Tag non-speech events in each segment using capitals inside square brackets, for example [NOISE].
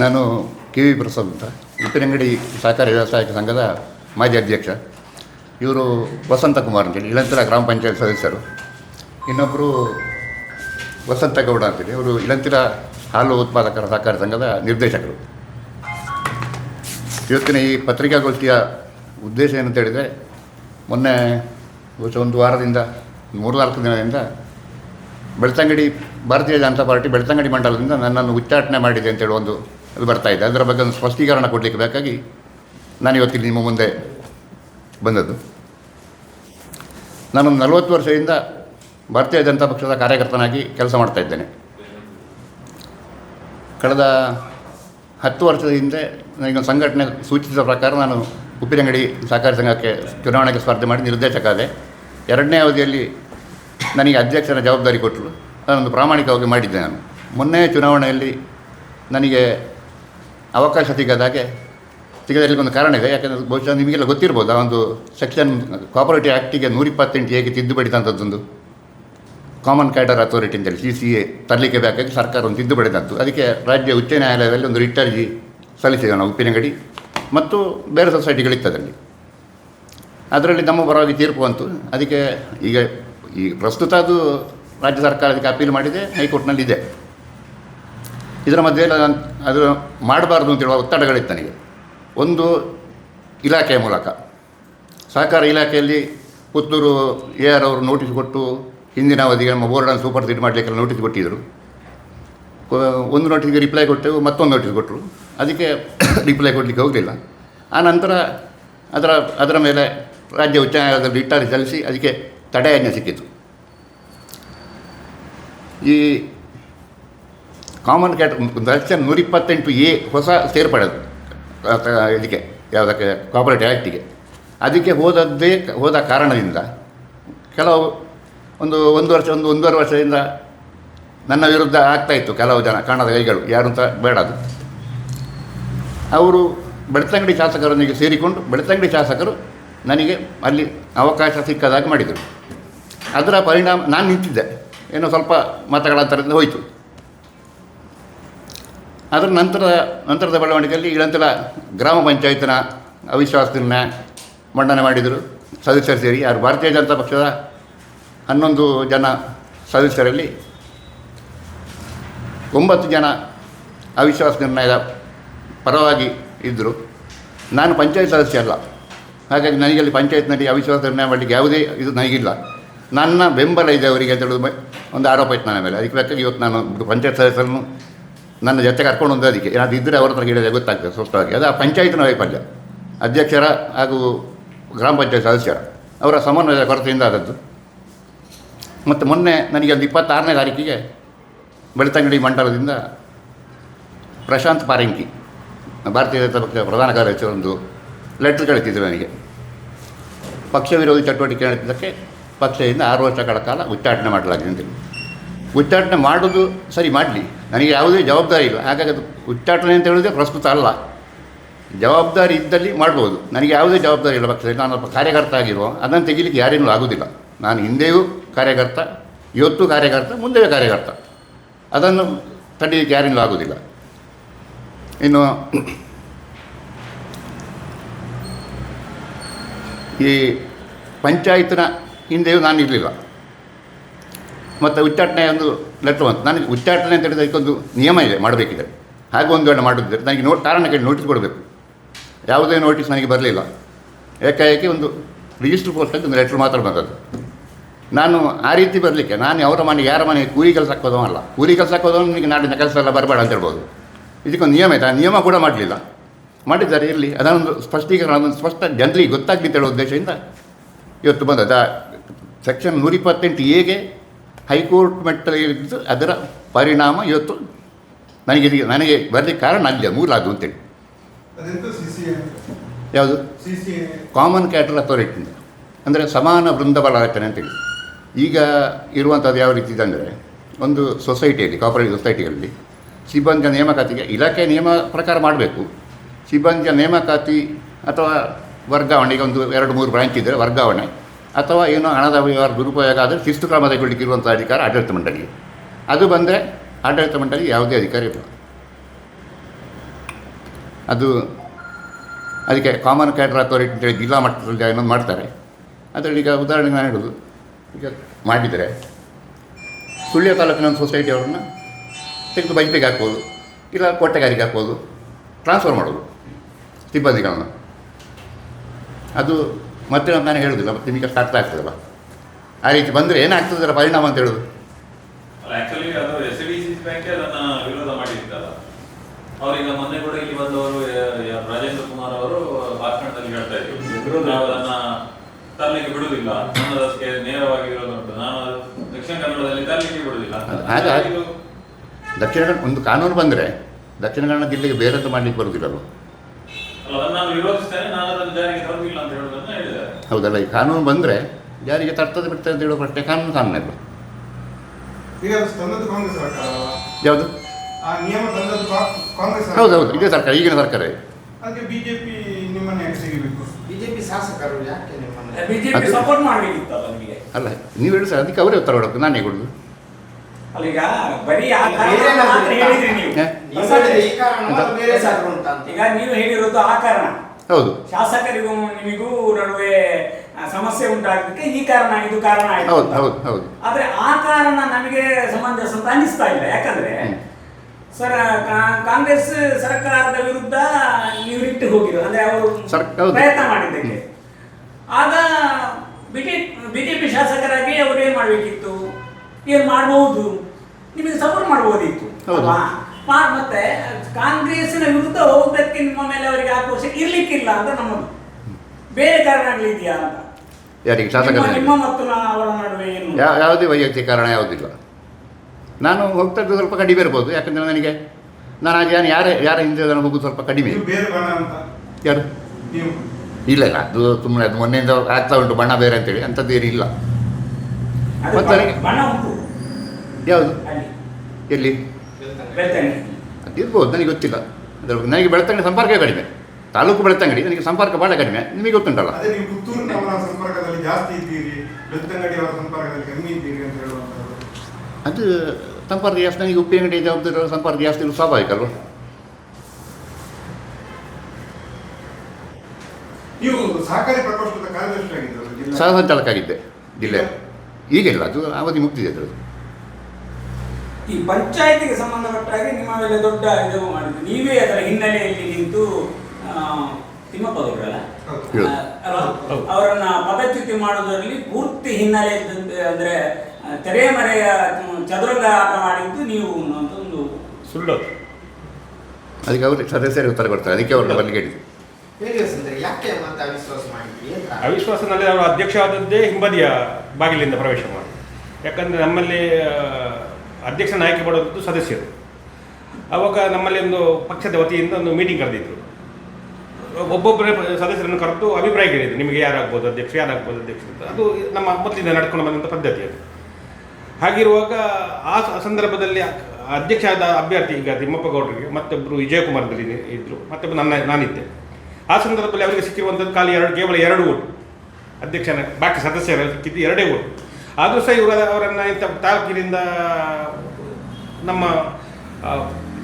ನಾನು K V Prasad ಅಂತ. ಉಪ್ಪಿನಂಗಡಿ ಸಹಕಾರಿ ವ್ಯವಸಾಯಕ ಸಂಘದ ಮಾಜಿ ಅಧ್ಯಕ್ಷ. ಇವರು ವಸಂತ ಕುಮಾರ್ ಅಂತೇಳಿ ಇಳಂತರ ಗ್ರಾಮ ಪಂಚಾಯತ್ ಸದಸ್ಯರು. ಇನ್ನೊಬ್ಬರು ವಸಂತ ಗೌಡ ಅಂತೇಳಿ ಅವರು ಇಳಂತಿರ ಹಾಲು ಉತ್ಪಾದಕರ ಸಹಕಾರ ಸಂಘದ ನಿರ್ದೇಶಕರು. ಇವತ್ತಿನ ಈ ಪತ್ರಿಕಾಗೋಷ್ಠಿಯ ಉದ್ದೇಶ ಏನಂತ ಹೇಳಿದರೆ, ಮೊನ್ನೆ ಒಂದು ವಾರದಿಂದ ಮೂರು ನಾಲ್ಕು ದಿನದಿಂದ ಬೆಳ್ತಂಗಡಿ, ಭಾರತೀಯ ಜನತಾ ಪಾರ್ಟಿ ಬೆಳ್ತಂಗಡಿ ಮಂಡಲದಿಂದ ನನ್ನನ್ನು ಉಚ್ಚಾಟನೆ ಮಾಡಿದೆ ಅಂತೇಳಿ ಒಂದು ಅದು ಬರ್ತಾ ಇದೆ. ಅದರ ಬಗ್ಗೆ ಒಂದು ಸ್ಪಷ್ಟೀಕರಣ ಕೊಡಲಿಕ್ಕೆ ಬೇಕಾಗಿ ನಾನು ಇವತ್ತಿಗೆ ನಿಮ್ಮ ಮುಂದೆ ಬಂದದ್ದು. ನಾನು ನಲವತ್ತು ವರ್ಷದಿಂದ ಭಾರತೀಯ ಜನತಾ ಪಕ್ಷದ ಕಾರ್ಯಕರ್ತನಾಗಿ ಕೆಲಸ ಮಾಡ್ತಾ ಇದ್ದೇನೆ. ಕಳೆದ ಹತ್ತು ವರ್ಷದ ಹಿಂದೆ ನನಗೆ ಸಂಘಟನೆ ಸೂಚಿಸಿದ ಪ್ರಕಾರ ನಾನು ಉಪ್ಪಿನಂಗಡಿ ಸಹಕಾರಿ ಸಂಘಕ್ಕೆ ಚುನಾವಣೆಗೆ ಸ್ಪರ್ಧೆ ಮಾಡಿ ನಿರ್ದೇಶಕ ಆದೆ ಎರಡನೇ ಅವಧಿಯಲ್ಲಿ ನನಗೆ ಅಧ್ಯಕ್ಷರ ಜವಾಬ್ದಾರಿ ಕೊಟ್ಟರು ನಾನೊಂದು ಪ್ರಾಮಾಣಿಕವಾಗಿ ಮಾಡಿದ್ದೆ ನಾನು. ಮೊನ್ನೆ ಚುನಾವಣೆಯಲ್ಲಿ ನನಗೆ ಅವಕಾಶ ಸಿಗದಾಗೆ ಸಿಗದಲ್ಲಿ ಒಂದು ಕಾರಣ ಇದೆ. ಯಾಕಂದರೆ ಬಹುಶಃ ನಿಮಗೆಲ್ಲ ಗೊತ್ತಿರ್ಬೋದು, ಆ ಒಂದು ಸೆಕ್ಷನ್ ಕೋಪರೇಟಿವ್ ಆ್ಯಕ್ಟಿಗೆ ನೂರಿಪ್ಪತ್ತೆಂಟು ಹೇಗೆ ತಿದ್ದುಪಡಿ ತಂದದ್ದೊಂದು ಕಾಮನ್ ಕ್ಯಾಡರ್ ಅಥಾರಿಟಿ ಅಂತೇಳಿ ಸಿ ಸಿ ಎ ತರಲಿಕ್ಕೆ ಬೇಕಾಗಿ ಸರ್ಕಾರ ಒಂದು ತಿದ್ದುಪಡಿ ತಂತು ಅದಕ್ಕೆ ರಾಜ್ಯ ಉಚ್ಚ ನ್ಯಾಯಾಲಯದಲ್ಲಿ ಒಂದು ರಿಟ್ ಅರ್ಜಿ ಸಲ್ಲಿಸಿದೆ ನಾವು ಉಪ್ಪಿನಂಗಡಿ ಮತ್ತು ಬೇರೆ ಸೊಸೈಟಿಗಳಿತ್ತದಲ್ಲಿ ಅದರಲ್ಲಿ ನಮ್ಮ ಪರವಾಗಿ ತೀರ್ಪು ಬಂತು. ಅದಕ್ಕೆ ಈಗ ಈ ಪ್ರಸ್ತುತ ಅದು ರಾಜ್ಯ ಸರ್ಕಾರ ಅದಕ್ಕೆ ಅಪೀಲ್ ಮಾಡಿದೆ ಹೈಕೋರ್ಟ್ನಲ್ಲಿ ಇದೆ ಇದರ ಮಧ್ಯೆ ನಾನು ಅದು ಮಾಡಬಾರ್ದು ಅಂತ ಹೇಳುವ ಒತ್ತಡಗಳಿತ್ತು ನನಗೆ. ಒಂದು ಇಲಾಖೆಯ ಮೂಲಕ. ಸಹಕಾರ ಇಲಾಖೆಯಲ್ಲಿ ಪುತ್ತೂರು ಎ ಆರ್ ಅವರು ನೋಟಿಸ್ ಕೊಟ್ಟು ಹಿಂದಿನ ಅವಧಿಗೆ ನಮ್ಮ ಬೋರ್ಡನ್ನು ಸೂಪರ್ ಸೀಟ್ ಮಾಡಲಿಕ್ಕೆಲ್ಲ ನೋಟಿಸ್ ಕೊಟ್ಟಿದ್ದರು. ಒಂದು ನೋಟಿಸ್ಗೆ ರಿಪ್ಲೈ ಕೊಟ್ಟೆವು, ಮತ್ತೊಂದು ನೋಟಿಸ್ ಕೊಟ್ಟರು. ಅದಕ್ಕೆ [COUGHS] ರಿಪ್ಲೈ ಕೊಡಲಿಕ್ಕೆ ಹೋಗಲಿಲ್ಲ. ಆ ನಂತರ ಅದರ ಅದರ ಮೇಲೆ ರಾಜ್ಯ ಉಚ್ಚ ನ್ಯಾಯಾಲಯದಲ್ಲಿ ರಿಟ್ಟಾರಿ ಸಲ್ಲಿಸಿ, ಅದಕ್ಕೆ ತಡೆಯಾಜ್ಞೆ ಸಿಕ್ಕಿತು. ಈ ಕಾಮನ್ ಕ್ಯಾಟ್ ಸೆಕ್ಷನ್ ನೂರಿಪ್ಪತ್ತೆಂಟು ಎ ಹೊಸ ಸೇರ್ಪಡೋದು ಇದಕ್ಕೆ, ಯಾವುದಕ್ಕೆ ಕಾಪರೇಟಿವ್ ಆ್ಯಕ್ಟಿಗೆ ಅದಕ್ಕೆ ಹೋದದ್ದೇ, ಹೋದ ಕಾರಣದಿಂದ ಕೆಲವು ಒಂದು ಒಂದು ವರ್ಷ, ಒಂದು ಒಂದೂವರೆ ವರ್ಷದಿಂದ ನನ್ನ ವಿರುದ್ಧ ಆಗ್ತಾಯಿತ್ತು ಕೆಲವು ಜನ, ಕಾಣದ ಕೈಗಳು, ಯಾರು ಅಂತ ಬೇಡ ಅದು. ಅವರು ಬೆಳ್ತಂಗಡಿ ಶಾಸಕರೊಂದಿಗೆ ಸೇರಿಕೊಂಡು ಬೆಳ್ತಂಗಡಿ ಶಾಸಕರು ನನಗೆ ಅಲ್ಲಿ ಅವಕಾಶ ಸಿಕ್ಕದಾಗ ಮಾಡಿದರು. ಅದರ ಪರಿಣಾಮ, ನಾನು ನಿಂತಿದ್ದೆ. ಏನೋ ಸ್ವಲ್ಪ ಮತಗಳ ಹೋಯಿತು. ಅದರ ನಂತರದ ನಂತರದ ಬೆಳವಣಿಗೆಯಲ್ಲಿ ಇಳಂತಲ ಗ್ರಾಮ ಪಂಚಾಯತಿನ ಅವಿಶ್ವಾಸ ನಿರ್ಣಯ ಮಂಡನೆ ಮಾಡಿದರು. ಸದಸ್ಯರು ಸೇರಿ, ಯಾರು ಭಾರತೀಯ ಜನತಾ ಪಕ್ಷದ ಹನ್ನೊಂದು ಜನ ಸದಸ್ಯರಲ್ಲಿ ಒಂಬತ್ತು ಜನ ಅವಿಶ್ವಾಸ ನಿರ್ಣಯದ ಪರವಾಗಿ ಇದ್ದರು ನಾನು ಪಂಚಾಯತ್ ಸದಸ್ಯ ಅಲ್ಲ. ಹಾಗಾಗಿ ನನಗೆ ಅಲ್ಲಿ ಪಂಚಾಯತ್ನಲ್ಲಿ ಅವಿಶ್ವಾಸ ನಿರ್ಣಯ ಮಾಡಲಿಕ್ಕೆ ಯಾವುದೇ ಇದು ನನಗಿಲ್ಲ. ನನ್ನ ಬೆಂಬಲ ಇದೆ ಅವರಿಗೆ ಅಂತ ಹೇಳೋದು ಒಂದು ಆರೋಪ ಇತ್ತು ನನ್ನ ಮೇಲೆ. ಅದಕ್ಕೆ ಇವತ್ತು ನಾನು ಪಂಚಾಯತ್ ಸದಸ್ಯರನ್ನು ನನ್ನ ಜೊತೆ ಕರ್ಕೊಂಡು ಬಂದು ಅದಕ್ಕೆ ಏನಾದ್ರು ಇದ್ದರೆ ಅವ್ರ ಹತ್ರ ಹೇಳಿದ್ರೆ ಗೊತ್ತಾಗ್ತದೆ ಸ್ಪಷ್ಟವಾಗಿ ಅದು ಆ ಪಂಚಾಯತ್ನ ವೈಫಲ್ಯ. ಅಧ್ಯಕ್ಷರ ಹಾಗೂ ಗ್ರಾಮ ಪಂಚಾಯತ್ ಸದಸ್ಯರ. ಅವರ ಸಮನ್ವಯದ ಕೊರತೆಯಿಂದ ಆದದ್ದು. ಮತ್ತು ಮೊನ್ನೆ ನನಗೆ ಒಂದು ಇಪ್ಪತ್ತಾರನೇ ತಾರೀಕಿಗೆ ಬೆಳ್ತಂಗಡಿ ಮಂಡಲದಿಂದ ಪ್ರಶಾಂತ್ ಪಾರಂಕಿ, ಭಾರತೀಯ ಜನತಾ ಪಕ್ಷದ ಪ್ರಧಾನ ಕಾರ್ಯದರ್ಶಿ ಒಂದು ಲೆಟ್ರ್ ಕಳಿಸಿದ್ರು ನನಗೆ. ಪಕ್ಷ ವಿರೋಧಿ ಚಟುವಟಿಕೆ ನಡೆಸಿದ್ದಕ್ಕೆ ಪಕ್ಷದಿಂದ ಆರು ವರ್ಷಗಳ ಕಾಲ ಉಚ್ಚಾಟನೆ ಮಾಡಲಾಗಿದೆ ಅಂತೇಳಿ ಉಚ್ಚಾಟನೆ ಮಾಡೋದು ಸರಿ ಮಾಡಲಿ. ನನಗೆ ಯಾವುದೇ ಜವಾಬ್ದಾರಿ ಇಲ್ಲ. ಹಾಗಾಗಿ ಅದು ಉಚ್ಚಾಟನೆ ಅಂತ ಹೇಳಿದ್ರೆ ಪ್ರಸ್ತುತ ಅಲ್ಲ. ಜವಾಬ್ದಾರಿ ಇದ್ದಲ್ಲಿ ಮಾಡ್ಬೋದು. ನನಗೆ ಯಾವುದೇ ಜವಾಬ್ದಾರಿ ಇಲ್ಲ ಪಕ್ಷದಲ್ಲಿ. ನಾನು ಒಬ್ಬ ಕಾರ್ಯಕರ್ತ ಆಗಿರುವ ಅದನ್ನು ತೆಗಿಲಿಕ್ಕೆ ಯಾರೇನೂ ಆಗೋದಿಲ್ಲ. ನಾನು ಹಿಂದೆಯೂ ಕಾರ್ಯಕರ್ತ, ಇವತ್ತು ಕಾರ್ಯಕರ್ತ, ಮುಂದೆಯೂ ಕಾರ್ಯಕರ್ತ. ಅದನ್ನು ತಡೆಯಲಿಕ್ಕೆ ಯಾರಿಂದಲೂ ಆಗೋದಿಲ್ಲ. ಇನ್ನು ಈ ಪಂಚಾಯತ್ನ ಹಿಂದೆಯೂ ನಾನು ಇರಲಿಲ್ಲ ಮತ್ತು ಉಚ್ಚಾಟನೆ ಒಂದು ಲೆಟ್ರ್ ಬಂತು. ನನಗೆ ಉಚ್ಚಾಟನೆ ಅಂತ ಹೇಳಿದ್ರೆ ಅದಕ್ಕೊಂದು ನಿಯಮ ಇದೆ, ಮಾಡಬೇಕಿದೆ. ಹಾಗೆ ಒಂದು ವೇಳೆ ಮಾಡಿದ್ರೆ ನನಗೆ ನೋ ಕಾರಣ ಕೇಳಿ ನೋಟಿಸ್ ಕೊಡಬೇಕು. ಯಾವುದೇ ನೋಟಿಸ್ ನನಗೆ ಬರಲಿಲ್ಲ. ಏಕಾಏಕಿ ಒಂದು ರಿಜಿಸ್ಟರ್ ಪೋಸ್ಟಲ್ಲಿ ಒಂದು ಲೆಟ್ರ್ ಮಾತ್ರ ಬಂದದ್ದು. ನಾನು ಆ ರೀತಿ ಬರಲಿಕ್ಕೆ, ನಾನು ಅವರ ಮನೆಗೆ ಯಾರ ಮನೆಗೆ ಕೂಲಿ ಕೆಲಸ ಹಾಕೋದವ ಅಲ್ಲ ಕೂಲಿ ಕೆಲಸ ಹಾಕೋದವನು ನಿಮಗೆ ನಾಡಿನ ಕೆಲಸ ಎಲ್ಲ ಬರಬೇಡ ಅಂತ ಹೇಳ್ಬೋದು. ಇದಕ್ಕೊಂದು ನಿಯಮ ಇದೆ, ಆ ನಿಯಮ ಕೂಡ ಮಾಡಲಿಲ್ಲ. ಮಾಡಿದ್ದಾರೆ, ಇರಲಿ. ಅದನ್ನೊಂದು ಸ್ಪಷ್ಟೀಕರಣ, ಅದೊಂದು ಸ್ಪಷ್ಟ ಜನರಿಗೆ ಗೊತ್ತಾಗಲಿ ಹೇಳೋ ಉದ್ದೇಶದಿಂದ ಇವತ್ತು ಬಂದದ್ದು. ಸೆಕ್ಷನ್ ನೂರಿಪ್ಪತ್ತೆಂಟು ಎಗೆ ಹೈಕೋರ್ಟ್ ಮೆಟ್ಟಲಿದ್ದು ಅದರ ಪರಿಣಾಮ ಇವತ್ತು ನನಗೆ ನನಗೆ ಬರಲಿಕ್ಕೆ ಕಾರಣ ಅಲ್ಲಿ ಅಂತೇಳಿ. ಅದೆಂತ ಸಿ ಸಿ ಯಾವುದು? ಕಾಮನ್ ಕ್ಯಾಟರ್ ಅಥಾರಿಟಿಯಿಂದ ಅಂದರೆ ಸಮಾನ ವೃಂದಬಲ ರಚನೆ ಅಂತೇಳಿ. ಈಗ ಇರುವಂಥದ್ದು ಯಾವ ರೀತಿ ಇದೆ ಅಂದರೆ ಒಂದು ಸೊಸೈಟಿಯಲ್ಲಿ ಕಾಪರೇಟಿವ್ ಸೊಸೈಟಿಗಳಲ್ಲಿ ಸಿಬ್ಬಂದಿಯ ನೇಮಕಾತಿಗೆ ಇಲಾಖೆ ನಿಯಮ ಪ್ರಕಾರ ಮಾಡಬೇಕು. ಸಿಬ್ಬಂದಿಯ ನೇಮಕಾತಿ ಅಥವಾ ವರ್ಗಾವಣೆಗೆ ಒಂದು ಎರಡು ಮೂರು ಬ್ರಾಂಚ್ ಇದ್ದರೆ ವರ್ಗಾವಣೆ. ಅಥವಾ ಏನೋ ಹಣದ ವ್ಯವಹಾರ ದುರುಪಯೋಗ ಆದರೆ ಶಿಸ್ತು ಕ್ರಮ ತೆಗೊಳ್ಳಿಕ್ಕೆ ಇರುವಂಥ ಅಧಿಕಾರ ಆಡಳಿತ ಮಂಡಳಿಗೆ ಅದು ಬಂದರೆ ಆಡಳಿತ ಮಂಡಳಿಗೆ ಯಾವುದೇ ಅಧಿಕಾರ ಇಲ್ಲ. ಅದು ಅದಕ್ಕೆ ಕಾಮನ್ ಕ್ಯಾಟರ್ ಅಥಾರಿಟಿ ಅಂತೇಳಿ ಜಿಲ್ಲಾ ಮಟ್ಟದಲ್ಲಿ ಏನೋ ಮಾಡ್ತಾರೆ. ಅದರಲ್ಲಿ ಈಗ ಉದಾಹರಣೆಗೆ ನಾನು ಹೇಳೋದು. ಈಗ ಮಾಡಿದರೆ ಸುಳ್ಯ ತಾಲೂಕಿನ ಒಂದು ಸೊಸೈಟಿ ಅವರನ್ನು ತೆಗೆದು ಬೈಪಿಗೆ ಹಾಕ್ಬೋದು, ಇಲ್ಲ ಕೋಟೆಗಾರಿಗೆ ಹಾಕ್ಬೋದು ಟ್ರಾನ್ಸ್ಫರ್ ಮಾಡೋದು, ಸಿಬ್ಬಂದಿಗಳನ್ನು. ಅದು ಮತ್ತೆ ನಾನು ಹೇಳುದಿಲ್ಲ ಮತ್ತೆ ನಿಮಗೆ ಅರ್ಥ ಆಗ್ತದಲ್ಲ ಆ ರೀತಿ ಬಂದರೆ ಏನಾಗ್ತದೆ ಅದರ ಪರಿಣಾಮ ಅಂತ ಹೇಳೋದು? ಅವರೀಗ ಮೊನ್ನೆ ಕೂಡ ಇಲ್ಲಿ ಬಂದವರು ರಾಜೇಂದ್ರ ಕುಮಾರ್ ಅವರು ಭಾಷಣದಲ್ಲಿ ಹೇಳ್ತಾ ಇದ್ರು. ನಾವು ಅದನ್ನ ತರಲಿಕ್ಕೆ ಬಿಡುವುದಿಲ್ಲ ಕನ್ನಡಕ್ಕೆ ನೇರವಾಗಿ ಇರೋದುಂಟು ನಾನು ದಕ್ಷಿಣ ಕನ್ನಡದಲ್ಲಿ ತರಲಿಕ್ಕೆ ಬಿಡುವುದಿಲ್ಲ ದಕ್ಷಿಣ ಕನ್ನಡ ಒಂದು ಕಾನೂನು ಬಂದರೆ ದಕ್ಷಿಣ ಕನ್ನಡ ಜಿಲ್ಲೆಗೆ ಬೇರೆಂತ ಮಾಡಲಿಕ್ಕೆ ಬರುವುದಿಲ್ಲಲ್ಲ ಹೌದಲ್ಲ ಈ ಕಾನೂನು ಬಂದರೆ ಯಾರಿಗೆ ತರ್ತದೆ ಬಿಡ್ತದೆ ಅಂತ ಹೇಳೋ ಪ್ರಶ್ನೆ ಕಾನೂನು ಸರ್ಕಾರ ಅಲ್ವಾ? ಯಾವುದು? ಆ ನಿಯಮ ಕಾಂಗ್ರೆಸ್ ಸರ್ಕಾರ. ಹೌದು ಹೌದು ಇದೇ ಸರ್ಕಾರ ಈಗಿನ ಸರ್ಕಾರ. ಅಲ್ಲ ನೀವು ಹೇಳಿ ಸರ್ ಅದಕ್ಕೆ ಅವರೇ ಉತ್ತರ ಕೊಡಬೇಕು ನಾನೇ ಕೊಡೋದು. ಅಲ್ಲ ಈಗ ನೀವು ಹೇ? ಈ ಕಾರಣ ಅದು ಬೇರೆ ಸಾಕು ಅಂತ ಅಂತ. ಈಗ ನೀವು ಹೇಳಿರೋದು ಆ ಕಾರಣ. ಹೌದು. ಶಾಸಕರಿಗೂ ನಿಮಗೂ ನಡುವೆ ಸಮಸ್ಯೆ ಉಂಟಾಗಲಿಕ್ಕೆ ಈ ಕಾರಣ ಇದು ಕಾರಣ ಆಯ್ತು. ಹೌದು ಹೌದು ಹೌದು. ಆದ್ರೆ ಆ ಕಾರಣ ನಮಗೆ ಸಮಂಜಸ ಅಂತ ಅನಿಸ್ತಾ ಇಲ್ಲ. ಯಾಕಂದ್ರೆ. ಸರ್ ಕಾ- ಕಾಂಗ್ರೆಸ್ ಸರ್ಕಾರದ ವಿರುದ್ಧ ನೀವು ಇಟ್ಟು ಹೋಗಿರೋ ಅಂದ್ರೆ ಅವರು ಪ್ರಯತ್ನ ಮಾಡಿದ್ದಕ್ಕೆ. ಆಗ ಬಿಜೆಪಿ ಶಾಸಕರಾಗಿ ಅವರು ಏನ್ ಮಾಡ್ಬೇಕಿತ್ತು? ಏನ್ ಮಾಡಬಹುದು ನಿಮಗೆ ಸಪೋರ್ಟ್ ಮಾಡಬಹುದಿತ್ತು ಅಲ್ವಾ? ಮತ್ತೆ ಕಾಂಗ್ರೆಸ್ನ ವಿರುದ್ಧ ಹೋಗೋದಕ್ಕೆ ನಿಮ್ಮ ಮೇಲೆ ಅವರಿಗೆ ಆಕ್ರೋಶ ಇರ್ಲಿಕ್ಕಿಲ್ಲ ಅಂತ ನಮ್ಮದು. ಬೇರೆ ಕಾರಣಗಳಿದೆಯಾ ಅಂತ. ಯಾರಿಗೆ? ನಿಮ್ಮ- ಶಾಸಕರ ನಿಮ್ಮ ಮತ್ತು ನಾ- ಅವರ ನಡುವೆ ಏನು? ಯಾವ ಯಾವುದೇ ವೈಯಕ್ತಿಕ ಕಾರಣ ಯಾವುದಿಲ್ಲ. ನಾನು ಹೋಗ್ತಾ ಇದ್ದು ಸ್ವಲ್ಪ ಕಡಿಮೆ ಇರ್ಬೋದು ಯಾಕಂದರೆ ನನಗೆ ನಾನು ಆಗ ಯಾರು ಯಾರ ಯಾರ ಹಿಂದೆ ನಾನು ಹೋಗೋದು ಸ್ವಲ್ಪ ಕಡಿಮೆ. ಯಾರು? ಇಲ್ಲ ಇಲ್ಲ ಅದು ತುಂಬ ಅದು ಮೊನ್ನೆಯಿಂದ ಆಗ್ತಾ ಉಂಟು ಬಣ್ಣ ಬೇರೆ ಅಂತೇಳಿ ಅಂಥದ್ದು ಏನಿಲ್ಲ ಮತ್ತೆ ನನಗೆ- ಯಾವುದು? ಎಲ್ಲಿ? ಬೆಳ್ತಂಗಡಿ. ಅದಿರ್ಬೋದು ನನಗೆ ಗೊತ್ತಿಲ್ಲ. ಅದರ ಬಗ್ಗೆ ನನಗೆ ಬೆಳ್ತಂಗಡಿ ಸಂಪರ್ಕ ಕಡಿಮೆ. ತಾಲೂಕು ಬೆಳ್ತಂಗಡಿ ನನಗೆ ಸಂಪರ್ಕ ಭಾಳ ಕಡಿಮೆ. ನಿಮಗೆ ಗೊತ್ತುಂಟಲ್ಲ? ಅದೇ ನೀವು ಪುತ್ತೂರಿನವರ ಸಂಪರ್ಕದಲ್ಲಿ ಜಾಸ್ತಿ ಇದ್ದೀರಿ ಬೆಳ್ತಂಗಡಿ ಸಂಪರ್ಕದಲ್ಲಿ ಕಮ್ಮಿ ಇದ್ದೀರಿ ಅಂತ ಹೇಳುವಂಥದ್ದು. ಅದು ಸಂಪರ್ಕ ಜಾಸ್ತಿ ನನಗೆ ಉಪ್ಪಿನಂಗಡಿ ಜವಾಬ್ದಾರಿ ಸಂಪರ್ಕ ಜಾಸ್ತಿ ಇರೋದು ಸ್ವಾಭಾವಿಕ ಅಲ್ವಾ? ನೀವು ಸಹಕಾರಿ ಪ್ರಕೋಷ್ಠದ ಸಹ ಸಂಚಾಲಕ ಆಗಿದ್ದೆ ಜಿಲ್ಲೆ. ಈಗಿಲ್ಲ ಅದು ಅವಧಿ ಮುಗಿದಿದೆ ಅದರದ್ದು. ಈ ಪಂಚಾಯತಿಗೆ ಸಂಬಂಧಪಟ್ಟ ಹಾಗೆ ನಿಮ್ಮ ಮೇಲೆ ದೊಡ್ಡ ಇದು ಮಾಡಿದ್ದು ನೀವೇ ಅದರ ಹಿನ್ನೆಲೆಯಲ್ಲಿ ನಿಂತು ಆ, ತಿಮ್ಮಪ್ಪ ಅವರಲ್ಲ ಹೌದು. ಅವರನ್ನ ಪದಚ್ಯುತಿ ಮಾಡುವುದರಲ್ಲಿ ಪೂರ್ತಿ ಹಿನ್ನೆಲೆ ಅಂದ್ರೆ ತೆರೆಮರೆಯ ಚದುರಂಗ ಆಟ ಮಾಡಿದ್ದು ನೀವು ಒಂದು ಸುಳ್ಳು ಅದಕ್ಕೆ ಅವರು ಸದಸ್ಯರಿಗೆ ಉತ್ತರ ಕೊಡ್ತಾರೆ. ಅದಕ್ಕೆ ಅವರು ಬಂದು ಕೇಳಿದ್ರು ಹೇಳಿ ಯಾಕೆ ಮತ್ತೆ ಅವಿಶ್ವಾಸ ಅವಿಶ್ವಾಸನಲ್ಲಿ ಅವರು ಅಧ್ಯಕ್ಷ ಆದದ್ದೇ ಹಿಂಬದಿಯ ಬಾಗಿಲಿಂದ ಪ್ರವೇಶ ಮಾಡಿ ಯಾಕಂದ್ರೆ ನಮ್ಮಲ್ಲಿ ಆ, ಅಧ್ಯಕ್ಷನ ಆಯ್ಕೆ ಮಾಡೋದು ಸದಸ್ಯರು. ಆವಾಗ ನಮ್ಮಲ್ಲಿ ಒಂದು ಪಕ್ಷದ ವತಿಯಿಂದ ಒಂದು ಮೀಟಿಂಗ್ ಕರೆದಿದ್ದರು ಒಬ್ಬೊಬ್ಬರೇ ಸದಸ್ಯರನ್ನು ಕರೆದು ಅಭಿಪ್ರಾಯ ಕೇಳಿದ್ರು. ನಿಮಗೆ ಯಾರಾಗ್ಬೋದು ಅಧ್ಯಕ್ಷ ಯಾರಾಗ್ಬೋದು ಅಧ್ಯಕ್ಷ ಅಂತ. ಅದು ನಮ್ಮ ಮೊದಲಿಂದ ನಡ್ಕೊಂಡು ಬಂದಂಥ ಪದ್ಧತಿ ಅದು. ಹಾಗಿರುವಾಗ ಆ ಸಂದರ್ಭದಲ್ಲಿ ಅಧ್ಯಕ್ಷ ಆದ ಅಭ್ಯರ್ಥಿ ಈಗ ತಿಮ್ಮಪ್ಪ ಗೌಡರಿಗೆ ಮತ್ತೊಬ್ಬರು ವಿಜಯಕುಮಾರ್ ಬಲ್ಲಿ ಇದ್ದರು ಮತ್ತೊಬ್ಬ ನನ್ನ, ನಾನಿದ್ದೆ. ಆ ಸಂದರ್ಭದಲ್ಲಿ ಅವರಿಗೆ ಸಿಕ್ಕಿರುವಂಥದ್ದು ಖಾಲಿ ಎರಡು, ಕೇವಲ ಎರಡು ಓಟು. ಅಧ್ಯಕ್ಷನ, ಬಾಕಿ ಸದಸ್ಯರಲ್ಲಿ ಸಿಕ್ಕಿದ್ದು ಎರಡೇ ಓಟು. ಆದರೂ ಸಹ ಇವರು ಅವರನ್ನು ಇಂಥ ತಾಲೂಕಿನಿಂದ ನಮ್ಮ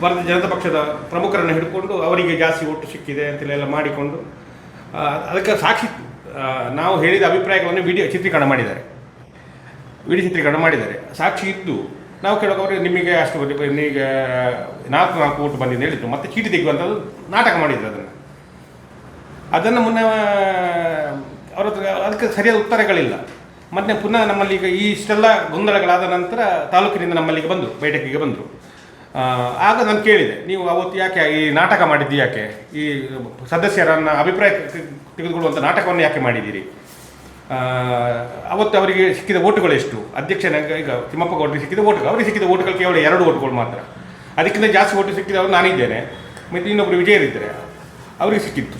ಭಾರತೀಯ ಜನತಾ ಪಕ್ಷದ ಪ್ರಮುಖರನ್ನು ಹಿಡ್ಕೊಂಡು ಅವರಿಗೆ ಜಾಸ್ತಿ ಓಟು ಸಿಕ್ಕಿದೆ ಅಂತೆಲ್ಲ ಮಾಡಿಕೊಂಡು ಅದಕ್ಕೆ ಸಾಕ್ಷಿ ನಾವು ಹೇಳಿದ ಅಭಿಪ್ರಾಯಗಳನ್ನು ವಿಡಿಯೋ ಚಿತ್ರೀಕರಣ ಮಾಡಿದ್ದಾರೆ. ವಿಡಿಯೋ ಚಿತ್ರೀಕರಣ ಮಾಡಿದ್ದಾರೆ. ಸಾಕ್ಷಿ ಇದ್ದು ನಾವು ಕೇಳುವಾಗ ಅವರು ನಿಮಗೆ ಅಷ್ಟು ನಿಮಗೆ ನಾಲ್ಕು ನಾಲ್ಕು ಓಟು ಬಂದಿದೆ ಹೇಳಿದ್ರು. ಮತ್ತೆ ಚೀಟಿ ತೆಗೆಯುವಂಥದ್ದು ನಾಟಕ ಮಾಡಿದ್ರು ಅದನ್ನು. ಅದನ್ನು ಮುನ್ನ ಅವರ ಅದಕ್ಕೆ ಸರಿಯಾದ ಉತ್ತರಗಳಿಲ್ಲ. ಮತ್ತೆ ಪುನಃ ನಮ್ಮಲ್ಲಿ ಈಗ ಈ ಇಷ್ಟೆಲ್ಲ ಗೊಂದಲಗಳಾದ ನಂತರ ತಾಲೂಕಿನಿಂದ ನಮ್ಮಲ್ಲಿಗೆ ಬಂದರು ಬೈಠಕಿಗೆ ಬಂದರು. ಆಗ ನಾನು ಕೇಳಿದೆ, ನೀವು ಅವತ್ತು ಯಾಕೆ ಈ ನಾಟಕ ಮಾಡಿದ್ದು ಯಾಕೆ? ಈ ಸದಸ್ಯರನ್ನ ಅಭಿಪ್ರಾಯ ತೆಗೆದುಕೊಳ್ಳುವಂಥ ನಾಟಕವನ್ನು ಯಾಕೆ ಮಾಡಿದ್ದೀರಿ? ಅವತ್ತು ಅವರಿಗೆ ಸಿಕ್ಕಿದ ಓಟುಗಳು ಎಷ್ಟು? ಅಧ್ಯಕ್ಷನ ಈಗ ತಿಮ್ಮಪ್ಪ ಗೌಡರಿಗೆ ಸಿಕ್ಕಿದ ಓಟುಗಳು, ಅವರಿಗೆ ಸಿಕ್ಕಿದ ಓಟುಗಳು ಕೇವಲ ಎರಡು ಓಟುಗಳು ಮಾತ್ರ. ಅದಕ್ಕಿಂತ ಜಾಸ್ತಿ ಓಟು ಸಿಕ್ಕಿದವರು ನಾನಿದ್ದೇನೆ, ಮತ್ತು ಇನ್ನೊಬ್ಬರು ವಿಜಯರಿದ್ದಾರೆ, ಅವರಿಗೆ ಸಿಕ್ಕಿತ್ತು.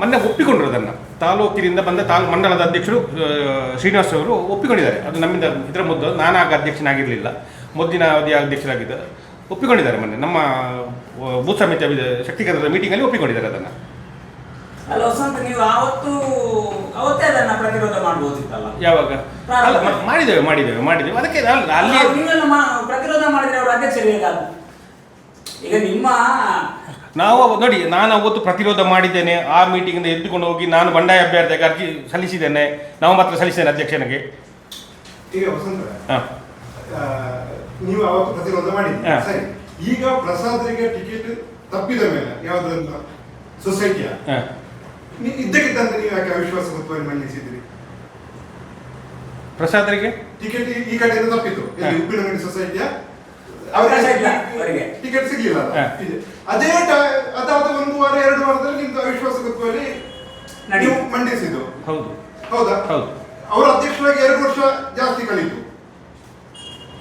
ಮೊನ್ನೆ ಒಪ್ಪಿಕೊಂಡ್ರು ಅದನ್ನು. ತಾಲೂಕಿನಿಂದ ಬಂದ ತಾಲೂಕು ಮಂಡಲದ ಅಧ್ಯಕ್ಷರು ಶ್ರೀನಿವಾಸ್ ಅವರು ಒಪ್ಪಿಕೊಂಡಿದ್ದಾರೆ. ಅದು ನಮ್ಮಿಂದ ಇದರ ಮೊದಲು ನಾನಾಗ ಅಧ್ಯಕ್ಷನಾಗಿರಲಿಲ್ಲ. ಮೊದಲಿನ ಅವಧಿಯ ಅಧ್ಯಕ್ಷರಾಗಿದ್ದ. ಒಪ್ಪಿಕೊಂಡಿದ್ದಾರೆ ಮೊನ್ನೆ. ನಮ್ಮ ಭೂ ಬೂತ್ ಸಮಿತಿ ಶಕ್ತಿ ಕೇಂದ್ರದ ಮೀಟಿಂಗಲ್ಲಿ ಒಪ್ಪಿಕೊಂಡಿದ್ದಾರೆ ಅದನ್ನು. ಅಲ್ಲ ವಸಂತ ನೀವು ಆವತ್ತು ಅವತ್ತೇ ಅದನ್ನ ಪ್ರತಿರೋಧ ಮಾಡಬಹುದಿತ್ತಲ್ಲ ಯಾವಾಗ? ಮಾಡಿದ್ದೇವೆ ಮಾಡಿದ್ದೇವೆ ಮಾಡಿದ್ದೇವೆ. ಅದಕ್ಕೆ ಅಲ್ಲ ನೀವೆಲ್ಲ ಪ್ರತಿರೋಧ ಮಾಡಿದ್ರೆ ಅವರು ಅಧ್ಯಕ್ಷರು ಈಗ ನಿಮ್ಮ ನಾವು ಅವ- ನೋಡಿ ನಾನು ಅವತ್ತು ಪ್ರತಿರೋಧ ಮಾಡಿದ್ದೇನೆ ಆ ಮೀಟಿಂಗಿಂದ ಎದ್ದುಕೊಂಡು ಹೋಗಿ ನಾನು ಬಂಡಾಯ ಅಭ್ಯರ್ಥಿಗೆ ಅರ್ಜಿ ಸಲ್ಲಿಸಿದ್ದೇನೆ. ನಾವು ಮಾತ್ರ ಸಲ್ಲಿಸಿದ್ದೇನೆ ಅಧ್ಯಕ್ಷನಿಗೆ. ಈಗ ವಸಂತ ಹಾಂ. ನೀವು ಅವತ್ತು ಪ್ರತಿರೋಧ ಮಾಡಿದ್ರಿ. ಹಾ. ಸರಿ. ಈಗ ಪ್ರಸಾದರಿಗೆ ಟಿಕೆಟ್ ತಪ್ಪಿದ ಮೇಲೆ ಯಾವ್ದನ್ನ ಸೊಸೈಟಿಯ? ಹಾಂ. ನೀ- ಇದ್ದಕ್ಕಿದ್ದಂತೆ ನೀವು ಯಾಕೆ ಅವಿಶ್ವಾಸ ಗೊತ್ತುವರಿ ಮಂಡಿಸಿದ್ರಿ ಪ್ರಸಾದರಿಗೆ? ಟಿಕೆಟ್ ಈ- ಈ ಕಡೆಯಿಂದ ತಪ್ಪಿತು. ಇಲ್ಲಿ ಹಾ. ಉಪ್ಪಿನಂಗಡಿ ಸೊಸೈಟಿಯ ಅವಕಾಶ ಇಲ್ಲ ಅವರಿಗೆ. ಟಿಕೆಟ್ ಸಿಗ್ಲಿಲ್ಲ. ಇದೆ. ಅದೇ ಅದಾದ ಒಂದು ವಾರ ಎರಡು ವಾರದಲ್ಲಿ ನಿಮ್ದು ಅವಿಶ್ವಾಸ ನಡೀತು. ನೀವು ಮಂಡಿಸಿದ್ದು. ಹೌದು. ಹೌದಾ? ಹೌದು. ಅವರ ಅಧ್ಯಕ್ಷರಾಗಿ ಎರಡು ವರ್ಷ ಜಾಸ್ತಿ ಕಳೀತು.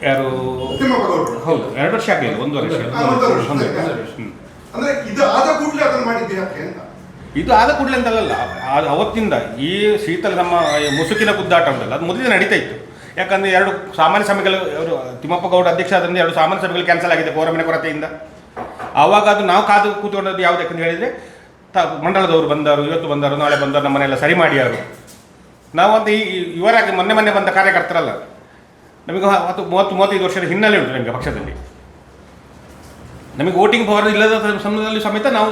ಯಾರು? ಹೌದು. ಎರಡು ವರ್ಷ ಆಗಲಿಲ್ಲ. ಒಂದು ವರ್ಷ. ಅಂದ್ರೆ ಇದು ಆದ ಕೂಡಲೇ ಅದನ್ನು ಮಾಡಿದ್ದೆ ಯಾಕೆ ಅಂತ? ಇದು ಆದ ಕೂಡಲೇ ಅಂತಲ್ಲ. ಅವತ್ತಿಂದ ಈ ಶೀತಲ ನಮ್ಮ ಮುಸುಕಿನ ಕುದ್ದಾಟ ಉಂಟಲ್ಲ. ಅದು ಮೊದಲಿಂದ ನಡೀತಾ ಇತ್ತು. ಯಾಕಂದ್ರೆ ಎರಡು ಸಾಮಾನ್ಯ ಸಭೆಗಳು ಅವರು ತಿಮ್ಮಪ್ಪ ಗೌಡ ಅಧ್ಯಕ್ಷ ಆದ್ರಿಂದ ಎರಡು ಸಾಮಾನ್ಯ ಸಭೆಗಳು ಕ್ಯಾನ್ಸಲ್ ಆಗಿದೆ ಕೋರಮನೆ ಕೊರತೆಯಿಂದ. ಆವಾಗ ಅದು ನಾವು ಕಾದು ಕೂತ್ಕೊಂಡದ್ದು ಯಾವುದಕ್ಕೆ ಹೇಳಿದರೆ, ತ, ಮಂಡಲದವರು ಬಂದರು, ಇವತ್ತು ಬಂದರು, ನಾಳೆ ಬಂದರು ನಮ್ಮನೆಲ್ಲ ಸರಿ ಮಾಡಿ ನಾವು ಅಂತ ಈ ಇವರಾಗಿ ಮೊನ್ನೆ ಮೊನ್ನೆ ಬಂದ ಕಾರ್ಯಕರ್ತರಲ್ಲ, ನಮಗೆ ಹತ್ತು, ಮೂವತ್ತು, ಮೂವತ್ತೈದು ವರ್ಷದ ಹಿನ್ನೆಲೆ ಉಂಟು ನಮಗೆ ಪಕ್ಷದಲ್ಲಿ. ನಮಗೆ ವೋಟಿಂಗ್ ಪವರ್ ಇಲ್ಲದ ಸಮಯದಲ್ಲಿ ಸಮೇತ ನಾವು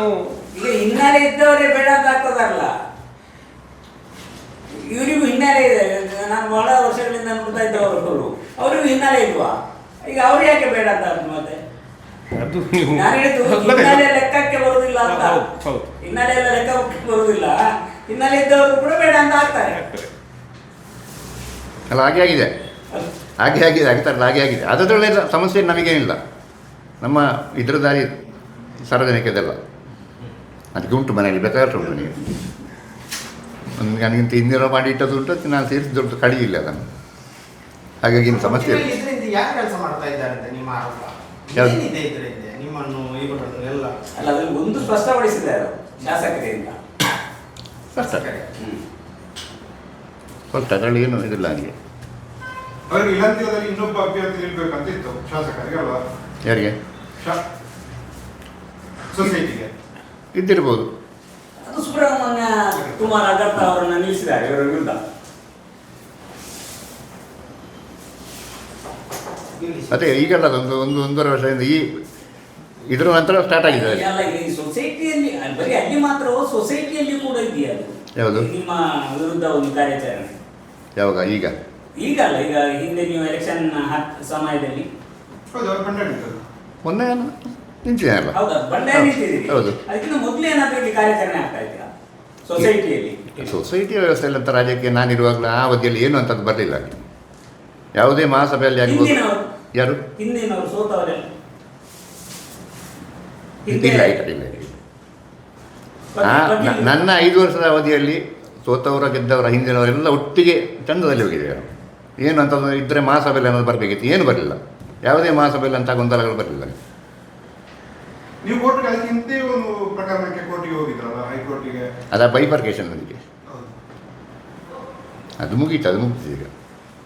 ಹಿನ್ನೆಲೆ ಇದ್ದವರೇ ಬೇಡ ಅಂತ ಆಗ್ತದಲ್ಲ ಇವರಿಗೂ ಹಿನ್ನೆಲೆ ಇದೆ ನಾನು ಬಹಳ ವರ್ಷಗಳಿಂದ ನೋಡ್ತಾ ಇದ್ದವರು ಅವರಿಗೂ ಹಿನ್ನೆಲೆ ಇಲ್ವಾ? ಈಗ ಅವ್ರು ಯಾಕೆ ಬೇಡ ಅಂತ ಆಗ್ತದೆ ಮತ್ತೆ? ಅದು ನೀವು ನಾನು ಹೇಳಿದ್ದು ಹಿನ್ನೆಲೆ ಲೆಕ್ಕಕ್ಕೆ ಬರುವುದಿಲ್ಲ ಅಂತ. ಹಿನ್ನೆಲೆ ಎಲ್ಲ ಲೆಕ್ಕಕ್ಕೆ ಬರುವುದಿಲ್ಲ. ಹಿನ್ನೆಲೆ ಇದ್ದವರು ಕೂಡ ಬೇಡ ಅಂತ ಆಗ್ತಾರೆ. ಅಲ್ಲ ಹಾಗೆ ಆಗಿದೆ. ಹಾಗೆ ಆಗಿದೆ ಆಗ್ತಾರೆ ಹಾಗೆ ಆಗಿದೆ. ಅದರೊಳ್ಳೆ ಸಮಸ್ಯೆ ನಮಗೇನಿಲ್ಲ. ನಮ್ಮ ಇದ್ರ ದಾರಿ ಸಾರ್ವಜನಿಕದೆಲ್ಲ ಅದಕ್ಕೆ ಉಂಟು ಮನೆಯಲ್ಲಿ ಬೇಕಾದ್ರೆ ಉಂಟು ನನಗೆ ಒಂದು ನನಗಿಂತ ಇನ್ನಿರೋ ಮಾಡಿ ಇಟ್ಟದ್ದು ಉಂಟು ಅದು ನಾನು ಕಡಿ ಕಡಿಯಿಲ್ಲ ಅದನ್ನು. ಹಾಗಾಗಿ ಏನು ಸಮಸ್ಯೆ ಇಲ್ಲ. ಇದರಿಂದ ಯಾರು ಕೆಲಸ ಮಾಡ್ತಾ ಇದ್ದಾರೆ ಅಂತ ನಿಮ್ಮ ಆರೋಪ? ಯಾವ್ದು? ಏನಿದೆ ಇದರಿಂದ? ನಿಮ್ಮನ್ನು ಇವರನ್ನು ಎಲ್ಲ. ಅಲ್ಲ ಅದ್ರಲ್ಲಿ ಒಂದು ಸ್ಪಷ್ಟಪಡಿಸಿದ್ದಾರೆ ಶಾಸಕರಿಂದ. ಹ್ಮ್. ಸ್ವಲ್ಪ ಏನು ಇದಿಲ್ಲ ನನಗೆ ಅವರಿಗೆ ಇನ್ನೊಬ್ಬ ಅಭ್ಯರ್ಥಿ ನಿಲ್ಬೇಕಂತ ಇತ್ತು ಶಾಸಕರಿಗೆ ಅಲ್ವಾ? ಯಾರಿಗೆ? ಶಾ- ಸೊಸೈಟಿಗೆ ಇದ್ದಿರ್ಬೋದು. ಸುಬ್ರಹ್ಮಣ್ಯ ಕುಮಾರ್ ಅಗರ್ತ ಅವರನ್ನು ನಿಲ್ಲಿಸಿದ್ದಾರೆ. ಇವರ ವಿರುದ್ಧ. ಅದೇ ಈಗಲ್ಲ ಒಂದು ಒಂದು ಒಂದೂವರೆ ವರ್ಷದಿಂದ ಈ ಇದರ ನಂತರ ಸ್ಟಾರ್ಟ್ ಆಗಿದೆ ಅಲ್ಲಿ. ಅಲ್ಲ ಈ ಸೊಸೈಟಿಯಲ್ಲಿ ಅಲ್ಲಿ ಬರೀ ಅಲ್ಲಿ ಮಾತ್ರ ಸೊಸೈಟಿಯಲ್ಲಿ ಕೂಡ ಇದೆಯಾ ಅದು? ಯಾವುದು? ನಿಮ್ಮ ವಿರುದ್ಧ ಒಂದು ಕಾರ್ಯಾಚರಣೆ. ಯಾವಾಗ? ಈಗ? ಈಗ ಅಲ್ಲ ಈಗ ಹಿಂದೆ ನೀವು ಎಲೆಕ್ಷನ್ ಸಮಯದಲ್ಲಿ. ಮೊನ್ನೆ ಬಂಡಾಯ ನಿಂತಿದ್ದೀರಿ ಹೌದು. ಅದಕ್ಕಿಂತ ಮೊದಲು ಏನಾದ್ರೂ ಇಲ್ಲಿ ಕಾರ್ಯಾಚರಣೆ ಆಗ್ತಾ ಇದೆಯಾ ಸೊಸೈಟಿಯಲ್ಲಿ ಸೊಸೈಟಿ ವ್ಯವಸ್ಥೆಯಲ್ಲಿ ಅಂತ ರಾಜ್ಯಕ್ಕೆ ನಾನಿರುವಾಗಲೂ ಆ ಅವಧಿಯಲ್ಲಿ ಏನು ಅಂತದ್ದು ಬರಲಿಲ್ಲ. ಯಾವುದೇ ಮಹಾಸಭೆಯಲ್ಲಿ ಹಿಂದಿನವರು ಯಾರು? ಇಲ್ಲ ಇಲ್ಲ ಇಲ್ಲ ಇಲ್ಲ. ನನ್ನ ಐದು ವರ್ಷದ ಅವಧಿಯಲ್ಲಿ ಸೋತವರ ಗೆದ್ದವರ ಹಿಂದಿನವರೆಲ್ಲ ಒಟ್ಟಿಗೆ ಚಂದದಲ್ಲಿ ಹೋಗಿದ್ದಾರೆ ಏನು ಅಂತಂದ್ರೆ ಇದ್ರೆ ಮಹಾಸಭೆಯಲ್ಲಿ ಅನ್ನೋದು ಬರಬೇಕಿತ್ತು. ಏನು ಬರಲಿಲ್ಲ. ಯಾವುದೇ ಮಹಾಸಭೆಯಲ್ಲಿ ಅಂತ ಗೊಂದಲಗಳು ಬರಲಿಲ್ಲ. ನೀವು ಕೋರ್ಟ್ಗೆ ಅದಕ್ಕೆ ಹಿಂದೆ ಒಂದು ಪ್ರಕರಣಕ್ಕೆ ಕೋರ್ಟಿಗೆ ಹೋಗಿದ್ರಲ್ಲ ಹೈಕೋರ್ಟಿಗೆ ಅದ ಬೈಫರ್ಕೇಶನ್ ಅದಕ್ಕೆ ಅದು ಮುಗೀತು ಅದು ಮುಗಿತು ಈಗ.